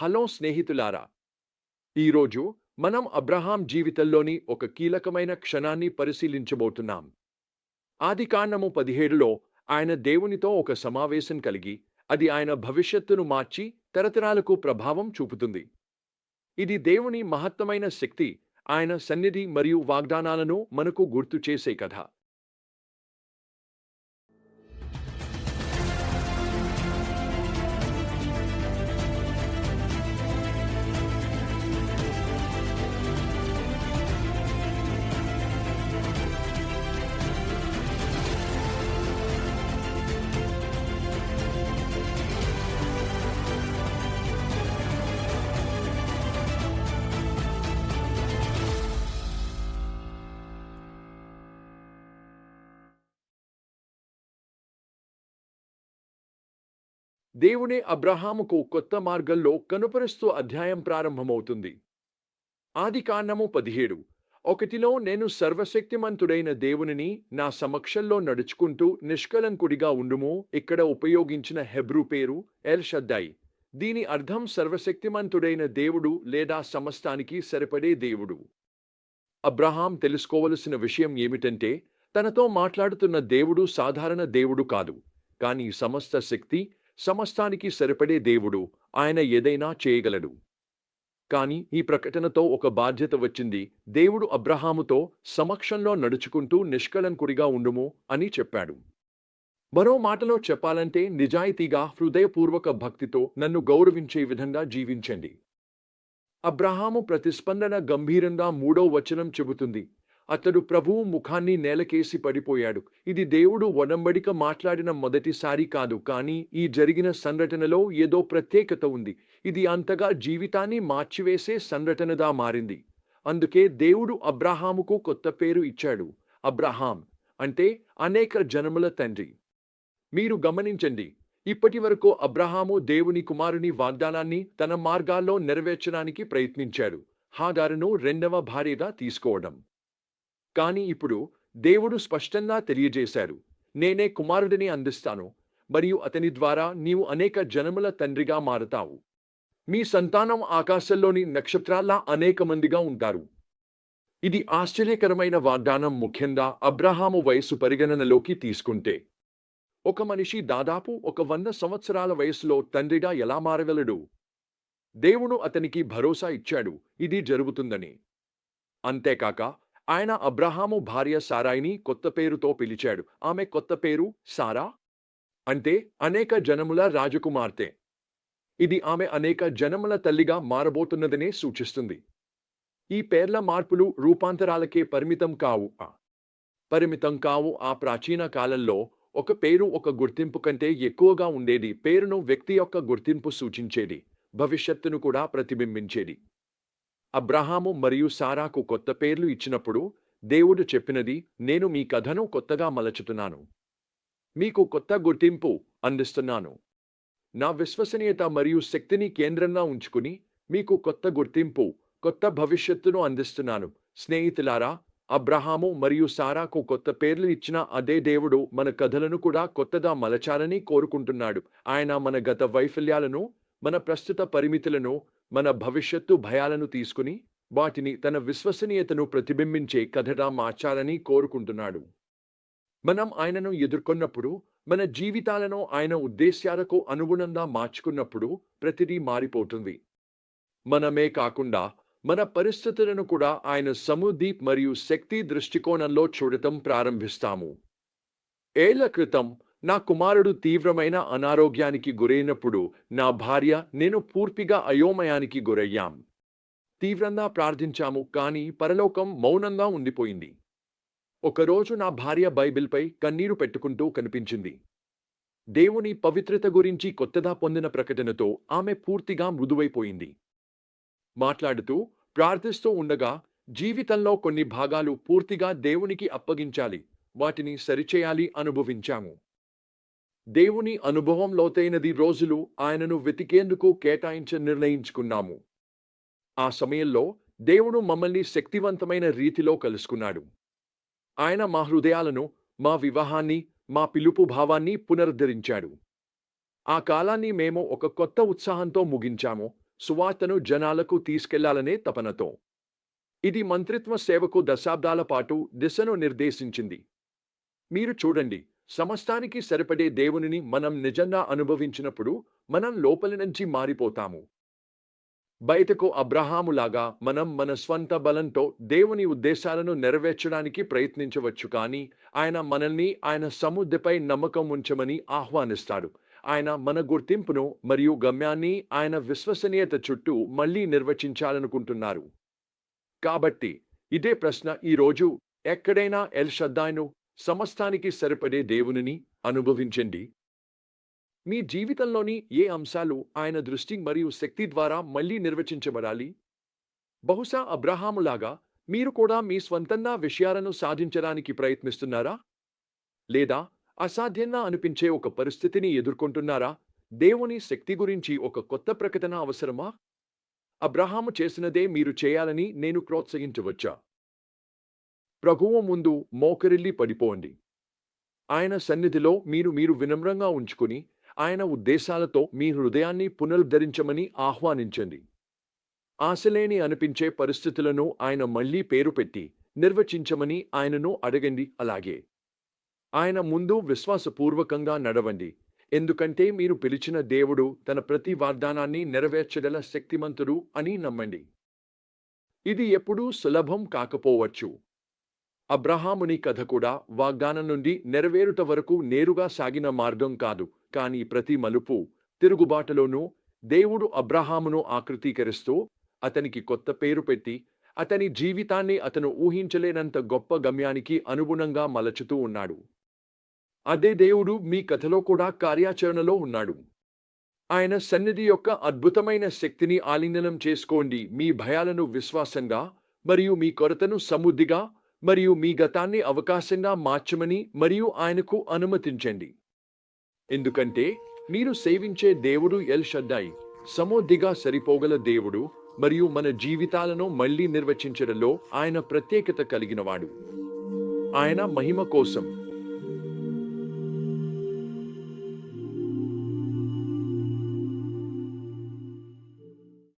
Hello స్నేహితులారా ఈరోజు మనం అబ్రహాం జీవితంలోని ఒక కీలకమైన క్షణాన్ని పరిశీలించబోతున్నాం. ఆదికాండము పదిహేడులో ఆయన దేవునితో ఒక సమావేశం కలిగి అది ఆయన భవిష్యత్తును మార్చి తరతరాలకు ప్రభావం చూపుతుంది. ఇది దేవుని మహత్తమైన శక్తి ఆయన సన్నిధి మరియు వాగ్దానాలను మనకు గుర్తు చేసే కథ. దేవుని అబ్రహాముకు కొత్త మార్గంలో కనుపరుస్తూ అధ్యాయం ప్రారంభమవుతుంది. ఆది కాండము పదిహేడు. ఒకటిలో నేను సర్వశక్తిమంతుడైన దేవునిని నా సమక్షంలో నడుచుకుంటూ నిష్కలంకుడిగా ఉండుము ఇక్కడ ఉపయోగించిన హెబ్రూ పేరు ఎల్ షద్దాయి దీని అర్థం సర్వశక్తిమంతుడైన దేవుడు లేదా సమస్తానికి సరిపడే దేవుడు. అబ్రహాం తెలుసుకోవలసిన విషయం ఏమిటంటే తనతో మాట్లాడుతున్న దేవుడు సాధారణ దేవుడు కాదు కానీ సమస్త శక్తి సమస్తానికి సరిపడే దేవుడు ఆయన ఏదైనా చేయగలడు. కాని ఈ ప్రకటనతో ఒక బాధ్యత వచ్చింది దేవుడు అబ్రహాముతో సమక్షంలో నడుచుకుంటూ నిష్కలంకుడిగా ఉండుము అని చెప్పాడు. మరో మాటలో చెప్పాలంటే నిజాయితీగా హృదయపూర్వక భక్తితో నన్ను గౌరవించే విధంగా జీవించండి. అబ్రహాము ప్రతిస్పందన గంభీరంగా మూడో వచనం చెబుతుంది. అతడు ప్రభువు ముఖాన్ని నేలకేసి పడిపోయాడు. ఇది దేవుడు వడంబడిక మాట్లాడిన మొదటిసారి కాదు కానీ ఈ జరిగిన సంఘటనలో ఏదో ప్రత్యేకత ఉంది. ఇది అంతగా జీవితాన్ని మార్చివేసే సంఘటనగా మారింది. అందుకే దేవుడు అబ్రహాముకు కొత్త పేరు ఇచ్చాడు. అబ్రహాం అంటే అనేక జనముల తండ్రి. మీరు గమనించండి ఇప్పటి వరకు అబ్రహాము దేవుని కుమారుని వాగ్దానాన్ని తన మార్గాల్లో నెరవేర్చడానికి ప్రయత్నించాడు. హాదారును రెండవ భార్యగా తీసుకోవడం. కానీ ఇప్పుడు దేవుడు స్పష్టంగా తెలియజేశారు నేనే కుమారుడిని అందిస్తాను మరియు అతని ద్వారా నీవు అనేక జనముల తండ్రిగా మారతావు. మీ సంతానం ఆకాశంలోని నక్షత్రాల్లా అనేక మందిగా ఉంటారు. ఇది ఆశ్చర్యకరమైన వాగ్దానం ముఖ్యంగా అబ్రహాము వయసు పరిగణనలోకి తీసుకుంటే. ఒక మనిషి దాదాపు ఒక వంద సంవత్సరాల వయసులో తండ్రిగా ఎలా మారగలడు? దేవుడు అతనికి భరోసా ఇచ్చాడు ఇది జరుగుతుందని. అంతేకాక ఆయన అబ్రహాము భార్య సారాయిని కొత్త పేరుతో పిలిచాడు. ఆమె కొత్త పేరు సారా? అంటే అనేక జనముల రాజకుమార్తె. ఇది ఆమె అనేక జనముల తల్లిగా మారబోతున్నదనే సూచిస్తుంది. ఈ పేర్ల మార్పులు రూపాంతరాలకే పరిమితం కావు. ఆ పరిమితం కావు. ఆ ప్రాచీన కాలంలో ఒక పేరు ఒక గుర్తింపు కంటే ఎక్కువగా ఉండేది. పేరును వ్యక్తి యొక్క గుర్తింపు సూచించేది. భవిష్యత్తును కూడా ప్రతిబింబించేది. అబ్రహాము మరియు సారాకు కొత్త పేర్లు ఇచ్చినప్పుడు దేవుడు చెప్పినది నేను మీ కథను కొత్తగా మలచుతున్నాను. మీకు కొత్త గుర్తింపు అందిస్తున్నాను. నా విశ్వసనీయత మరియు శక్తిని కేంద్రంగా ఉంచుకుని మీకు కొత్త గుర్తింపు కొత్త భవిష్యత్తును అందిస్తున్నాను. స్నేహితులారా అబ్రహాము మరియు సారాకు కొత్త పేర్లు ఇచ్చిన అదే దేవుడు మన కథలను కూడా కొత్తగా మలచాలని కోరుకుంటున్నాడు. ఆయన మన గత వైఫల్యాలను మన ప్రస్తుత పరిమితులను మన భవిష్యత్తు భయాలను తీసుకుని వాటిని తన విశ్వసనీయతను ప్రతిబింబించే కథగా మార్చాలని కోరుకుంటున్నాడు. మనం ఆయనను ఎదుర్కొన్నప్పుడు మన జీవితాలను ఆయన ఉద్దేశ్యాలకు అనుగుణంగా మార్చుకున్నప్పుడు ప్రతిదీ మారిపోతుంది. మనమే కాకుండా మన పరిస్థితులను కూడా ఆయన సముదీప్ మరియు శక్తి దృష్టికోణంలో చూడటం ప్రారంభిస్తాము. ఏళ్ళ క్రితం నా కుమారుడు తీవ్రమైన అనారోగ్యానికి గురైనప్పుడు నా భార్య నేను పూర్తిగా అయోమయానికి గురయ్యాం. తీవ్రంగా ప్రార్థించాము కానీ పరలోకం మౌనంగా ఉండిపోయింది. ఒకరోజు నా భార్య బైబిల్పై కన్నీరు పెట్టుకుంటూ కనిపించింది. దేవుని పవిత్రత గురించి కొత్తగా పొందిన ప్రకటనతో ఆమె పూర్తిగా మృదువైపోయింది. మాట్లాడుతూ ప్రార్థిస్తూ ఉండగా జీవితంలో కొన్ని భాగాలు పూర్తిగా దేవునికి అప్పగించాలి వాటిని సరిచేయాలి అనుభవించాము. దేవుని అనుభవం లోతైనది రోజులు ఆయనను వెతికేందుకు కేటాయించ నిర్ణయించుకున్నాము. ఆ సమయంలో దేవుడు మమ్మల్ని శక్తివంతమైన రీతిలో కలుసుకున్నాడు. ఆయన మా హృదయాలను మా వివాహాన్ని మా పిలుపు భావాన్ని పునరుద్ధరించాడు. ఆ కాలాన్ని మేము ఒక కొత్త ఉత్సాహంతో ముగించాము సువార్తను జనాలకు తీసుకెళ్ళాలనే తపనతో. ఇది మంత్రిత్వ సేవకు దశాబ్దాల పాటు దిశను నిర్దేశించింది. మీరు చూడండి సమస్తానికి సరిపడే దేవునిని మనం నిజంగా అనుభవించినప్పుడు మనం లోపలి నుంచి మారిపోతాము. బయటకు అబ్రహాములాగా మనం మన స్వంత బలంతో దేవుని ఉద్దేశాలను నెరవేర్చడానికి ప్రయత్నించవచ్చు కానీ ఆయన మనల్ని ఆయన సముద్రపై నమ్మకం ఉంచమని ఆహ్వానిస్తాడు. ఆయన మన గుర్తింపును మరియు గమ్యాన్ని ఆయన విశ్వసనీయత చుట్టూ మళ్ళీ నిర్వచించాలనుకుంటున్నారు. కాబట్టి ఇదే ప్రశ్న ఈరోజు ఎక్కడైనా ఎల్ షద్దాయ్ను సమస్తానికి సరిపడే దేవునిని అనుభవించండి. మీ జీవితంలోని ఏ అంశాలు ఆయన దృష్టి మరియు శక్తి ద్వారా మళ్ళీ నిర్వచించబడాలి? బహుశా అబ్రహాములాగా మీరు కూడా మీ స్వంతంగా విషయాలను సాధించడానికి ప్రయత్నిస్తున్నారా? లేదా అసాధ్యంగా అనిపించే ఒక పరిస్థితిని ఎదుర్కొంటున్నారా? దేవుని శక్తి గురించి ఒక కొత్త ప్రకటన అవసరమా? అబ్రహాము చేసినదే మీరు చేయాలని నేను ప్రోత్సహించవచ్చా? ప్రభువు ముందు మోకరిల్లి పడిపోండి. ఆయన సన్నిధిలో మీరు మీరు వినమ్రంగా ఉంచుకుని ఆయన ఉద్దేశాలతో మీ హృదయాన్ని పునరుద్ధరించమని ఆహ్వానించండి. ఆశలేని అనిపించే పరిస్థితులను ఆయన మళ్ళీ పేరు పెట్టి నిర్వచించమని ఆయనను అడగండి అలాగే. ఆయన ముందు విశ్వాసపూర్వకంగా నడవండి. ఎందుకంటే మీరు పిలిచిన దేవుడు తన ప్రతి వాగ్దానాన్ని నెరవేర్చగల శక్తిమంతుడు అని నమ్మండి. ఇది ఎప్పుడూ సులభం కాకపోవచ్చు. అబ్రహాముని కథ కూడా వాగ్దానం నుండి నెరవేరుట వరకు నేరుగా సాగిన మార్గం కాదు. కానీ ప్రతి మలుపు తిరుగుబాటులోనూ దేవుడు అబ్రహామును ఆకృతీకరిస్తూ అతనికి కొత్త పేరు పెట్టి అతని జీవితాన్ని అతను ఊహించలేనంత గొప్ప గమ్యానికి అనుగుణంగా మలచుతూ ఉన్నాడు. అదే దేవుడు మీ కథలో కూడా కార్యాచరణలో ఉన్నాడు. ఆయన సన్నిధి యొక్క అద్భుతమైన శక్తిని ఆలింగనం చేసుకోండి. మీ భయాలను విశ్వాసంగా మరియు మీ కొరతను సమృద్ధిగా మరియు మీ గతాన్ని అవకాశంగా మార్చమని మరియు ఆయనకు అనుమతించండి. ఎందుకంటే మీరు సేవించే దేవుడు ఎల్ షడ్డాయి సమోద్దిగా సరిపోగల దేవుడు మరియు మన జీవితాలను మళ్ళీ నిర్వచించడంలో ఆయన ప్రత్యేకత కలిగినవాడు. ఆయన మహిమ కోసం